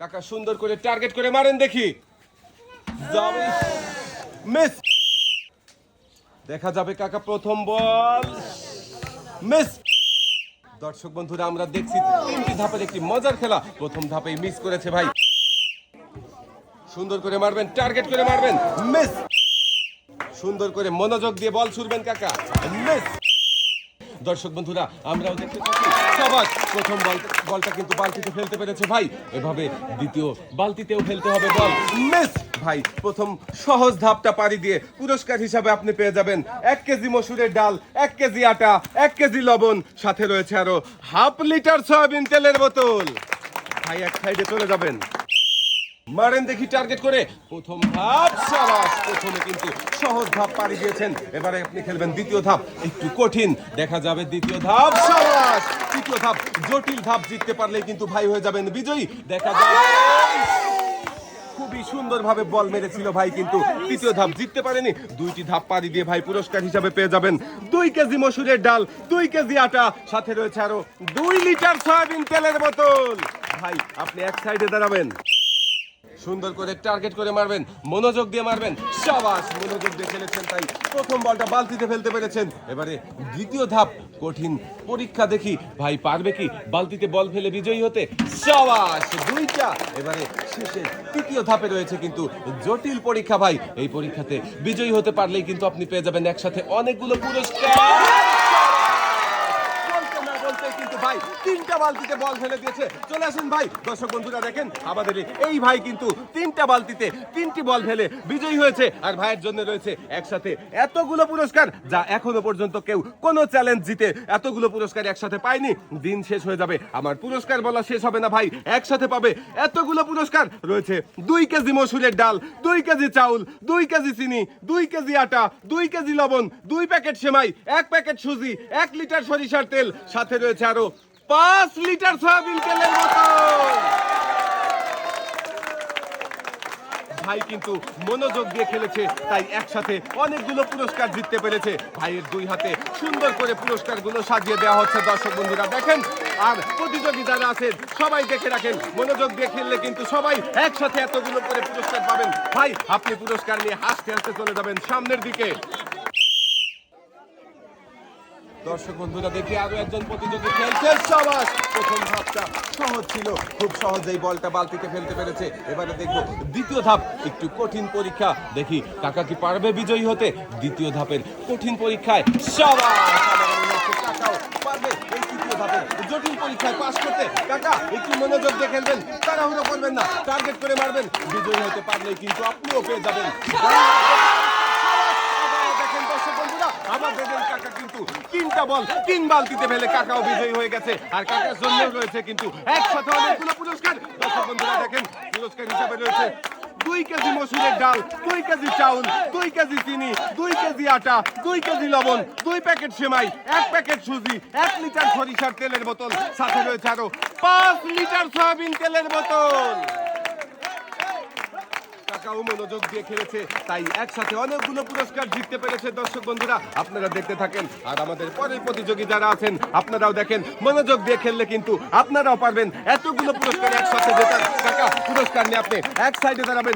কাকা সুন্দর করে টার্গেট করে মারেন দেখি। মিস। দেখা যাবে কাকা প্রথম বল। মিস। দর্শক বন্ধুরা, আমরা দেখছি তিনটি ধাপের একটি মজার খেলা। প্রথম ধাপেই মিস করেছে ভাই। সুন্দর করে মারবেন, টার্গেট করে মারবেন। মিস। সুন্দর করে মনোযোগ দিয়ে বল ছুড়বেন কাকা। মিস। দর্শক বন্ধুরা, আমরাও দেখতে পাচ্ছি প্রথম বল, বলটা কিন্তু বালতিতে ফেলতে পেরেছে ভাই। এভাবে দ্বিতীয় বালতিতেও ফেলতে হবে বল। মিস ভাই, প্রথম সহজ ধাপটা পাড়ি দিয়ে পুরস্কার হিসাবে আপনি পেয়ে যাবেন। এক কেজি মসুরের ডাল, এক কেজি আটা, এক কেজি লবণ, সাথে রয়েছে আরও হাফ লিটার সয়াবিন তেলের বোতল। ভাই, এক সাইডে চলে যাবেন। মারেন দেখি টার্গেট করে। প্রথম ধাপ, সাবাস। প্রথমে কিন্তু সহজ ধাপ পাড়ি দিয়েছেন। এবারে আপনি খেলবেন দ্বিতীয় ধাপ। একটু কঠিন, দেখা যাবে দ্বিতীয় ধাপ, সাবাস। তৃতীয় ধাপ, জটিল ধাপ জিততে পারলে কিন্তু ভাই হয়ে যাবেন বিজয়ী। দেখা যাবে খুবই সুন্দরভাবে বল মেরেছিল ভাই কিন্তু। তৃতীয় ধাপ জিততে পারেনি। দুইটি ধাপ পাড়ি দিয়ে ভাই পুরস্কার হিসাবে পেয়ে যাবেন। দুই কেজি মসুরের ডাল, দুই কেজি আটা। সাথে রয়েছে আরও দুই লিটার সয়াবিন তেলের বোতল। ভাই, আপনি এক সাইডে দাঁড়াবেন। সুন্দর করে টার্গেট করে মারবেন, মনোযোগ দিয়ে মারবেন। সাবাস, মনোযোগ দিয়ে খেলেছেন তাই প্রথম বলটা বালতিতে ফেলতে পেরেছেন। এবারে দ্বিতীয় ধাপ, কঠিন পরীক্ষা দেখি, ভাই পারবে কি? বালতিতে বল ফেলে বিজয়ী হতে সাবাস, দুইটা। এবারে শেষে তৃতীয় ধাপে রয়েছে কিন্তু জটিল পরীক্ষা ভাই। এই পরীক্ষাতে বিজয়ী হতে পারলেই কিন্তু আপনি পেয়ে যাবেন একসাথে অনেকগুলো পুরস্কার বলতে না বলতে কিন্তু ভাই তিনটা বালতিতে বল ফেলে দিয়েছে। চলে আসুন ভাই। দর্শক বন্ধুরা, দেখেন, আমাদের এই ভাই কিন্তু তিনটা বালতিতে তিনটি বল ফেলে বিজয়ী হয়েছে আর ভাইয়ের জন্য রয়েছে একসাথে এতগুলো পুরস্কার যা এখনও পর্যন্ত কেউ কোনো চ্যালেঞ্জ জিতে এতগুলো পুরস্কার একসাথে পায়নি। দিন শেষ হয়ে যাবে। আমার পুরস্কার বলা শেষ হবে না ভাই। একসাথে পাবে এতগুলো পুরস্কার। রয়েছে দুই কেজি মসুরের ডাল, দুই কেজি চাউল, দুই কেজি চিনি, দুই কেজি আটা, দুই কেজি লবণ, দুই প্যাকেট সেমাই, এক প্যাকেট সুজি, এক লিটার সরিষার তেল। সাথে রয়েছে আরও পাঁচ লিটার সয়াবিন তেলের বোতল। ভাই কিন্তু মনোযোগ দিয়ে খেলেছে, তাই একসাথে অনেকগুলো পুরস্কার জিততে পেরেছে। ভাইয়ের দুই হাতে সুন্দর করে পুরস্কারগুলো সাজিয়ে দেওয়া হচ্ছে দর্শক বন্ধুরা, দেখেন। আর প্রতিযোগী যারা আছেন, সবাই দেখে রাখেন, মনোযোগ দিয়ে খেললে কিন্তু সবাই একসাথে এতগুলো করে পুরস্কার পাবেন। ভাই, আপনি পুরস্কার নিয়ে হাসতে হাসতে চলে যাবেন সামনের দিকে। দর্শক বন্ধুরা, দেখি আরও একজন প্রতিযোগী খেলছে। সবাস প্রথম ধাপটা সহজ ছিল। খুব সহজেই বলটা বালতিতে ফেলতে পেরেছে। এবারে দেখব দ্বিতীয় ধাপ, একটু কঠিন পরীক্ষা। দেখি কাকা কি পারবে বিজয়ী হতে? দ্বিতীয় ধাপের কঠিন পরীক্ষায় সবাস কাকাও পারবে। জটিল পরীক্ষায় পাশ করতে কাকা একটু মনোযোগ দিয়ে খেলবেন। তাড়াহুড়ো করবেন না। টার্গেট করে মারবেন। বিজয়ী হতে পারলে কিন্তু আপনিও পেয়ে যাবেন আবারও দেখেন দর্শক বন্ধুরা আমাদের এই কাকা কিন্তু তিনটা বল, তিন বালতিতে ফেলে কাকাও বিজয়ী হয়ে গেছে। আর কাকার জন্য রয়েছে কিন্তু একসাথে অনেকগুলো পুরস্কার। দর্শক বন্ধুরা দেখেন, পুরস্কার হিসাবে রয়েছে দুই কেজি মসুরের ডাল, দুই কেজি চাউল, দুই কেজি চিনি, দুই কেজি আটা, দুই কেজি লবণ, দুই প্যাকেট সেমাই, এক প্যাকেট সুজি, এক লিটার সরিষার তেলের বোতল। সাথে রয়েছে আরও পাঁচ লিটার সয়াবিন তেলের বোতল। কাকাও মনোযোগ দিয়ে খেলেছে। তাই একসাথে অনেকগুলো পুরস্কার জিততে পেরেছে দর্শক বন্ধুরা। আপনারা দেখতে থাকেন। আর আমাদের পরের প্রতিযোগী যারা আছেন, আপনারাও দেখেন, মনোযোগ দিয়ে খেললে কিন্তু আপনারাও পারবেন। এতগুলো পুরস্কার একসাথে জেতার টাকা পুরস্কার নিয়ে আপনি এক সাইডে দাঁড়াবেন।